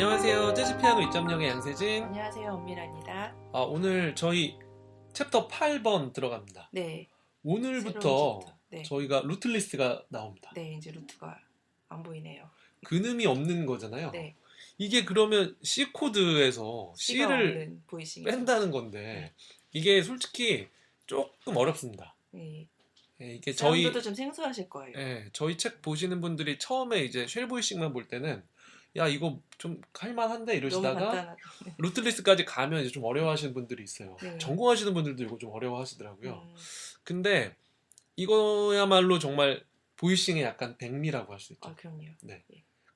안녕하세요. 재즈 피아노 2.0의 양세진. 안녕하세요, 엄밀합니다. 아, 오늘 저희 챕터 8번 들어갑니다. 네, 오늘부터. 네, 저희가 루트 리스트가 나옵니다. 네, 이제 루트가 안 보이네요. 근음이 없는 거잖아요. 네, 이게 그러면 C 코드에서 C를. 뺀다는 건데 이게 솔직히 조금 어렵습니다. 네, 예, 이게 저희 사운드도 좀 생소하실 거예요. 예, 저희 책 보시는 분들이 처음에 이제 쉘보이식만 볼 때는 야 이거 좀 할만한데 이러시다가 간단하다. 루틀리스까지 가면 이제 좀 어려워하시는 분들이 있어요. 네. 전공하시는 분들도 이거 좀 어려워하시더라고요. 음, 근데 이거야말로 정말 보이싱의 약간 백미라고 할 수 있죠. 아, 그럼요.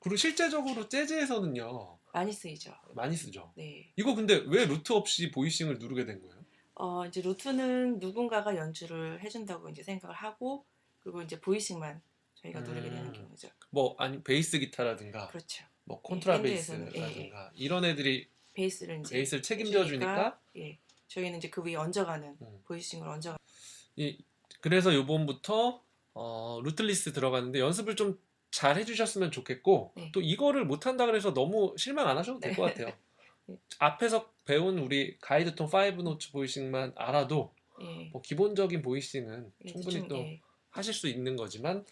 그리고 실제적으로 재즈에서는요 많이 쓰이죠. 많이 쓰죠. 네, 이거 근데 왜 루트 없이 보이싱을 누르게 된 거예요? 어, 이제 루트는 누군가가 연주를 해준다고 이제 생각을 하고, 그리고 이제 보이싱만 저희가 누르게 되는 음. 경우죠. 뭐 아니 베이스 기타라든가 그렇죠. 뭐 예, 콘트라베이스라든가 이런 애들이 베이스를 이제 베이스를 책임져 주니까 예, 저희는 이제 그 위에 얹어가는 음. 보이싱을 얹어. 이 그래서 요번부터 어, 루틀리스 들어가는데 연습을 좀 잘 해주셨으면 좋겠고 네. 또 이거를 못한다 그래서 너무 실망 안 하셔도 될 것 같아요. 네. 앞에서 배운 우리 가이드 톤 5 노트 보이싱만 알아도 예, 뭐 기본적인 보이싱은 예, 충분히 좀, 또 예, 하실 수 있는 거지만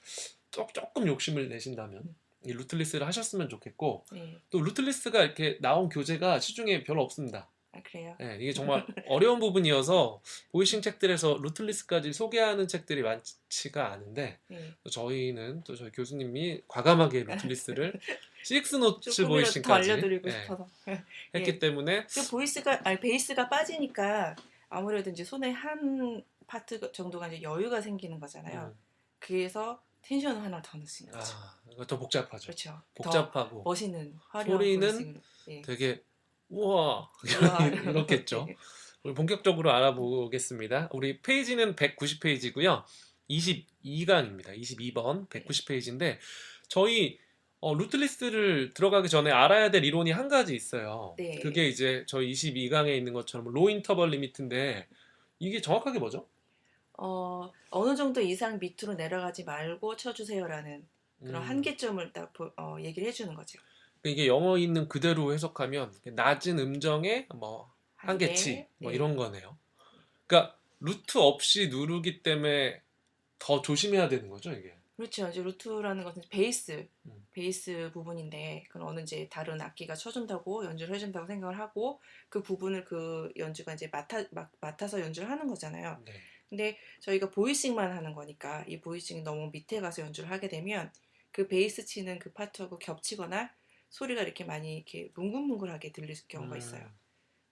조, 조금 욕심을 내신다면 이 루틀리스를 하셨으면 좋겠고 예. 또 루틀리스가 이렇게 나온 교재가 시중에 별로 없습니다. 아 그래요? 예, 이게 정말 어려운 부분이어서 보이싱 책들에서 루틀리스까지 소개하는 책들이 많지가 않은데 예. 또 저희는 또 저희 교수님이 과감하게 루틀리스를 식스 노츠 보이싱까지 알려드리고 예, 싶어서. 했기 예. 때문에 그 보이스가 아니 베이스가 빠지니까 아무래도 이제 손에 한 파트 정도가 이제 여유가 생기는 거잖아요. 음, 그래서 텐션을 하나 더 넣으시는 거죠. 아, 이거 더 복잡하죠. 그렇죠. 더 복잡하고 멋있는 화려한 소리는. 예. 되게 우와 우와. 이렇겠죠. 우리 본격적으로 알아보겠습니다. 우리 페이지는 190페이지고요. 22강입니다. 22번 190페이지인데 저희 어, 루트리스트를 들어가기 전에 알아야 될 이론이 한 가지 있어요. 네. 그게 이제 저희 22강에 있는 것처럼 로 인터벌 리미트인데 이게 정확하게 뭐죠? 어 어느 정도 이상 밑으로 내려가지 말고 쳐주세요라는 그런 음, 한계점을 딱 보- 어, 얘기를 해주는 거죠. 이게 영어 있는 그대로 해석하면 낮은 음정의 뭐 한계치 뭐 네. 이런 거네요. 그러니까 루트 없이 누르기 때문에 더 조심해야 되는 거죠, 이게. 그렇죠. 이제 루트라는 것은 베이스, 음. 베이스 부분인데 그건 어느 이제 다른 악기가 쳐준다고 연주를 해준다고 생각을 하고 그 부분을 그 연주가 이제 맡아 막, 맡아서 연주를 하는 거잖아요. 네. 근데 저희가 보이싱만 하는 거니까 이 보이싱이 너무 밑에 가서 연주를 하게 되면 그 베이스 치는 그 파트하고 겹치거나 소리가 이렇게 많이 이렇게 뭉글뭉글하게 들릴 경우가 음. 있어요.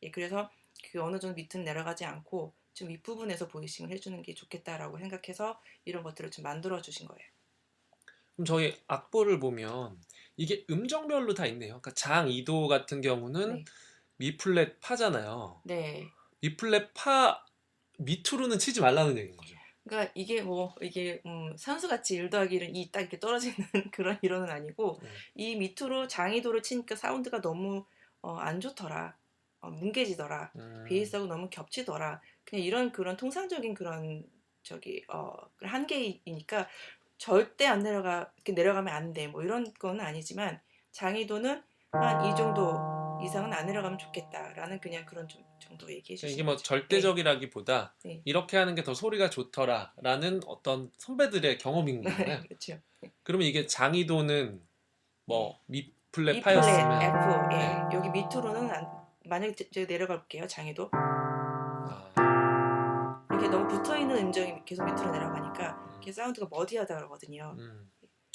예, 그래서 그 어느 정도 밑은 내려가지 않고 좀 윗부분에서 보이싱을 해주는 게 좋겠다라고 생각해서 이런 것들을 좀 만들어 주신 거예요. 그럼 저희 악보를 보면 이게 음정별로 다 있네요. 그러니까 장 2도 같은 경우는 네. 미 플랫 파잖아요. 네. 미 플랫 파 밑으로는 치지 말라는 얘기인 거죠. 그러니까 이게 뭐 이게 음, 산수같이 1 더하기 1은 2 딱 이렇게 떨어지는 그런 이론은 아니고 네. 이 밑으로 장이도를 치니까 사운드가 너무 어, 안 좋더라. 어, 뭉개지더라. 음, 베이스하고 너무 겹치더라. 그냥 이런 그런 통상적인 그런 저기 어 한계이니까 절대 안 내려가 이렇게 내려가면 안 돼. 뭐 이런 건 아니지만 장이도는 한 이 정도 이상은 안 내려가면 좋겠다라는 그냥 그런 좀 정도 얘기해 그러니까 주시는 이게 뭐 거죠. 절대적이라기보다 네. 이렇게 하는 게 더 소리가 좋더라라는 어떤 선배들의 경험인 네. 거잖아요. 그렇죠. 그러면 이게 장이도는 뭐 미 플랫 이 플랫 파였으면 F 예. 네. 여기 밑으로는 안, 만약에 제- 제가 내려갈게요 장이도 아, 이렇게 너무 붙어 있는 음정이 계속 밑으로 내려가니까 이렇게 사운드가 머디하다 그러거든요 음.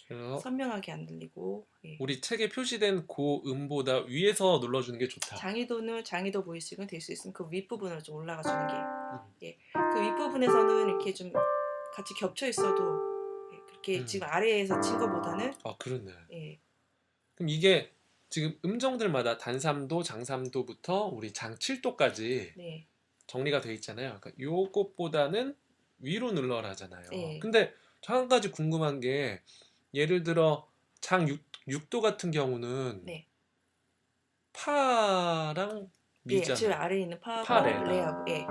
그래서 선명하게 안 들리고 예. 우리 책에 표시된 고음보다 위에서 눌러주는 게 좋다. 장이도는 장이도 보이싱은 될 수 있으면 그 윗부분으로 좀 올라가 주는 게 음. 예. 그 윗부분에서는 이렇게 좀 같이 겹쳐 있어도 예, 그렇게 음. 지금 아래에서 친 것보다는 아 그렇네. 예. 그럼 이게 지금 음정들마다 단삼도, 장삼도부터 우리 장 7도까지 네. 정리가 돼 있잖아요. 그러니까 요것보다는 위로 눌러라잖아요. 네. 근데 저한 가지 궁금한 게 예를 들어 장 6, 6도 같은 경우는 네. 파랑 예, 미잖아요. 제일 아래에 있는 파하고. 레하고 예.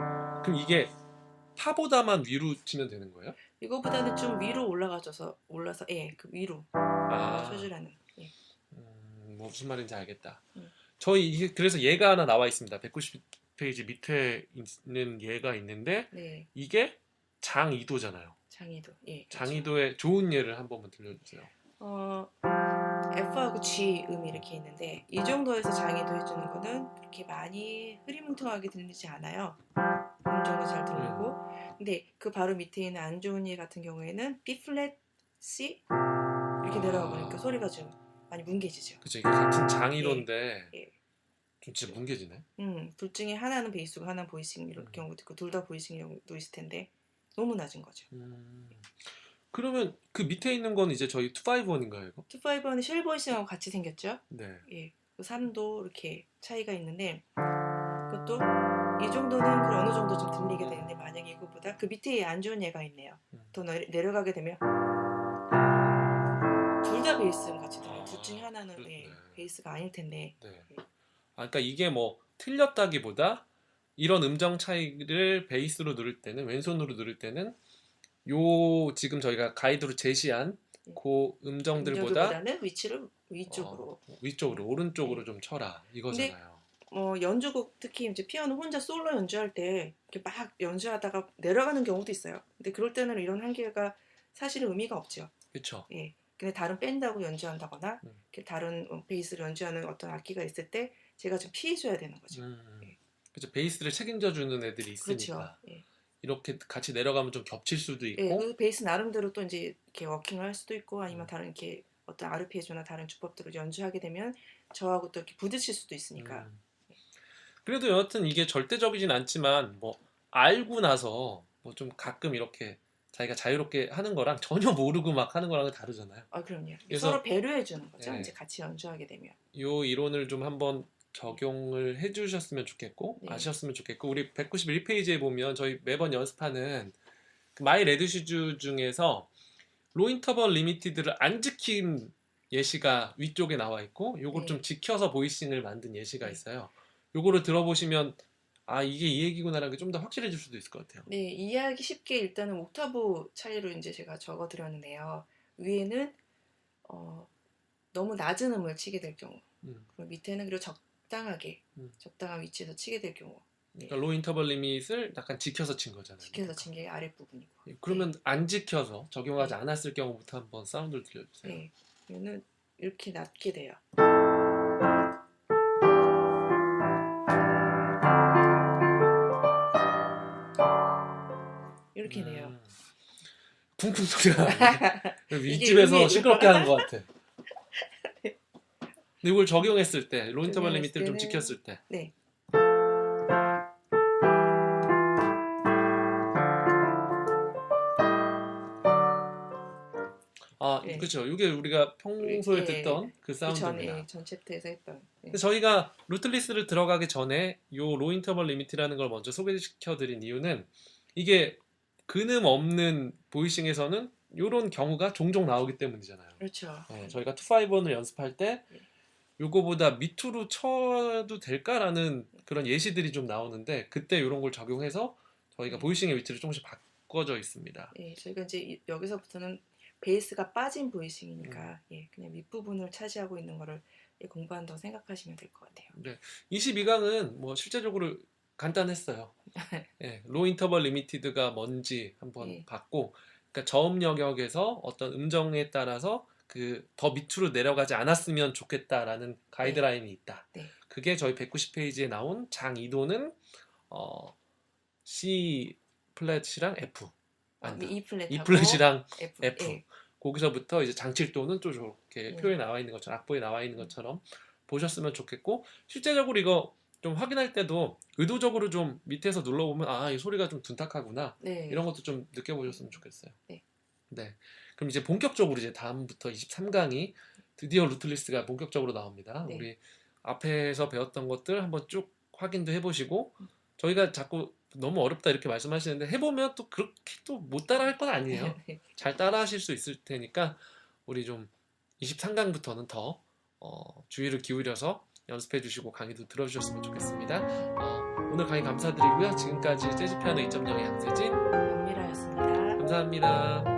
그럼 이게 파보다만 위로 치면 되는 거예요? 이거보다는 좀 위로 올라가줘서 올라서 예, 그 위로 아, 쳐주라는 예. 음, 뭐 무슨 말인지 알겠다. 음. 저희 이게 그래서 얘가 하나 나와 있습니다. 190 페이지 밑에 있는 얘가 있는데 네, 이게 장이도잖아요. 장이도. 예. 그렇죠. 장이도의 좋은 예를 한 번만 들려주세요. 어, F하고 G 음이 이렇게 있는데 이 정도에서 장이도 해주는 거는 그렇게 많이 흐리뭉텅하게 들리지 않아요. 음 정도 잘 들리고 근데 그 바로 밑에 있는 안 좋은 예 같은 경우에는 B 플랫 C 이렇게 내려가 보니까 소리가 좀 많이 뭉개지죠. 그죠? 이게 같은 장이도인데 예. 좀 진짜 뭉개지네. 음, 둘 중에 하나는 베이스고 하나는 보이싱 이런 음. 경우도 있고 둘 다 보이싱 경우도 있을 텐데 너무 낮은 거죠. 음. 그러면 그 밑에 있는 건 이제 저희 251인가요, 이거? 251은 쉘 보이싱하고 같이 생겼죠. 네. 예, 그 3도 이렇게 차이가 있는데 그것도 이 정도는 그 어느 정도 좀 들리게 되는데 만약에 이거보다 그 밑에 안 좋은 예가 있네요. 음. 더 내, 내려가게 되면 둘 다 베이스는 같이 들어요. 둘 중에 하나는 그- 예, 네. 베이스가 아닐 텐데 네. 아, 그러니까 이게 뭐 틀렸다기보다 이런 음정 차이를 베이스로 누를 때는 왼손으로 누를 때는 요 지금 저희가 가이드로 제시한 네. 그 음정들보다 위치를 위쪽으로 어, 위쪽으로 오른쪽으로 좀 쳐라 이거잖아요. 어, 연주곡 특히 이제 피아노 혼자 솔로 연주할 때 이렇게 막 연주하다가 내려가는 경우도 있어요. 근데 그럴 때는 이런 한계가 사실은 의미가 없죠. 그렇죠. 예. 근데 다른 밴드하고 연주한다거나 음. 다른 어, 베이스를 연주하는 어떤 악기가 있을 때 제가 좀 피해줘야 되는 거죠. 음. 예. 그렇죠. 베이스를 책임져 주는 애들이 그렇죠. 있으니까 예. 이렇게 같이 내려가면 좀 겹칠 수도 있고 예, 그 베이스 나름대로 또 이제 이렇게 워킹을 할 수도 있고 아니면 음. 다른 이렇게 어떤 아르페지오나 다른 주법들을 연주하게 되면 저하고 또 이렇게 부딪힐 수도 있으니까. 음. 그래도 여하튼 이게 절대적이진 않지만 뭐 알고 나서 뭐 좀 가끔 이렇게 자기가 자유롭게 하는 거랑 전혀 모르고 막 하는 거랑은 다르잖아요. 아 그럼요. 그래서- 서로 배려해 주는 거죠. 예. 이제 같이 연주하게 되면. 요 이론을 좀 한번 적용을 해주셨으면 좋겠고 네. 아셨으면 좋겠고 우리 191페이지에 보면 저희 매번 연습하는 그 마이 레드슈즈 중에서 로 인터벌 리미티드를 안 지킨 예시가 위쪽에 나와 있고 요걸 네. 좀 지켜서 보이싱을 만든 예시가 네. 있어요. 요거를 들어보시면 아 이게 이 얘기구나라는 게 좀 더 확실해질 수도 있을 것 같아요. 네, 이해하기 쉽게 일단은 옥타브 차이로 이제 제가 적어 드렸는데요. 위에는 어, 너무 낮은 음을 치게 될 경우, 음. 그리고 밑에는 그리고 적 당하게 음. 적당한 위치에서 치게 될 경우, 네. 그러니까 로 인터벌 리밋을 약간 지켜서 친 거잖아요. 지켜서 친 게 아랫 부분이고. 예, 그러면 안 지켜서 적용하지 네. 않았을 경우부터 한번 사운드를 들려주세요. 네, 그러면 이렇게 낮게 돼요. 이렇게 돼요. 음. 쿵쿵 소리가 나네. 윗집에서. 시끄럽게 하는 것 같아. 근데 이걸 적용했을 때, 로인터벌 리미트를 좀 지켰을 때, 네. 아, 네. 그렇죠. 이게 우리가 평소에 예, 듣던 그그 사운드입니다. 전에 전 챕터에서 했던. 네. 저희가 루틀리스를 들어가기 전에 요 로인터벌 리미트라는 걸 먼저 소개시켜드린 이유는 이게 근음 없는 보이싱에서는 이런 경우가 종종 나오기 때문이잖아요. 그렇죠. 네, 저희가 251을 연습할 때 네. 요거보다 밑으로 쳐도 될까라는 그런 예시들이 좀 나오는데 그때 이런 걸 적용해서 저희가 네. 보이싱의 위치를 조금씩 바꿔져 있습니다. 예, 저희가 이제 이- 여기서부터는 베이스가 빠진 보이싱이니까 예, 그냥 윗부분을 차지하고 있는 거를 예, 공부한다고 생각하시면 될 것 같아요. 22강은 뭐 실제적으로 간단했어요. 예, 로 인터벌 리미티드가 뭔지 한번 네. 봤고, 그러니까 저음 영역에서 어떤 음정에 따라서 그 더 밑으로 내려가지 않았으면 좋겠다라는 가이드라인이 있다. 네. 그게 저희 190페이지에 나온 장 2도는 어, C 플랫이랑 F. 아니다. E 플랫하고 E 플랫이랑 F. F. 예, 거기서부터 이제 장칠도는 또 저렇게 네. 표에 나와 있는 것처럼 악보에 나와 있는 것처럼 보셨으면 좋겠고 실제적으로 이거 좀 확인할 때도 의도적으로 좀 밑에서 눌러보면 아 이 소리가 좀 둔탁하구나 네. 이런 것도 좀 느껴보셨으면 좋겠어요. 네. 네. 그럼 이제 본격적으로 이제 다음부터 23강이 드디어 루틀리스트가 본격적으로 나옵니다. 네. 우리 앞에서 배웠던 것들 한번 쭉 확인도 해보시고 저희가 자꾸 너무 어렵다 이렇게 말씀하시는데 해보면 또 그렇게 또 못 따라 할 건 아니에요. 잘 따라하실 수 있을 테니까 우리 좀 23강부터는 더 어, 주의를 기울여서 연습해 주시고 강의도 들어주셨으면 좋겠습니다. 어, 오늘 강의 감사드리고요. 지금까지 재즈피아노 2.0의 양세진 연미라였습니다. 감사합니다.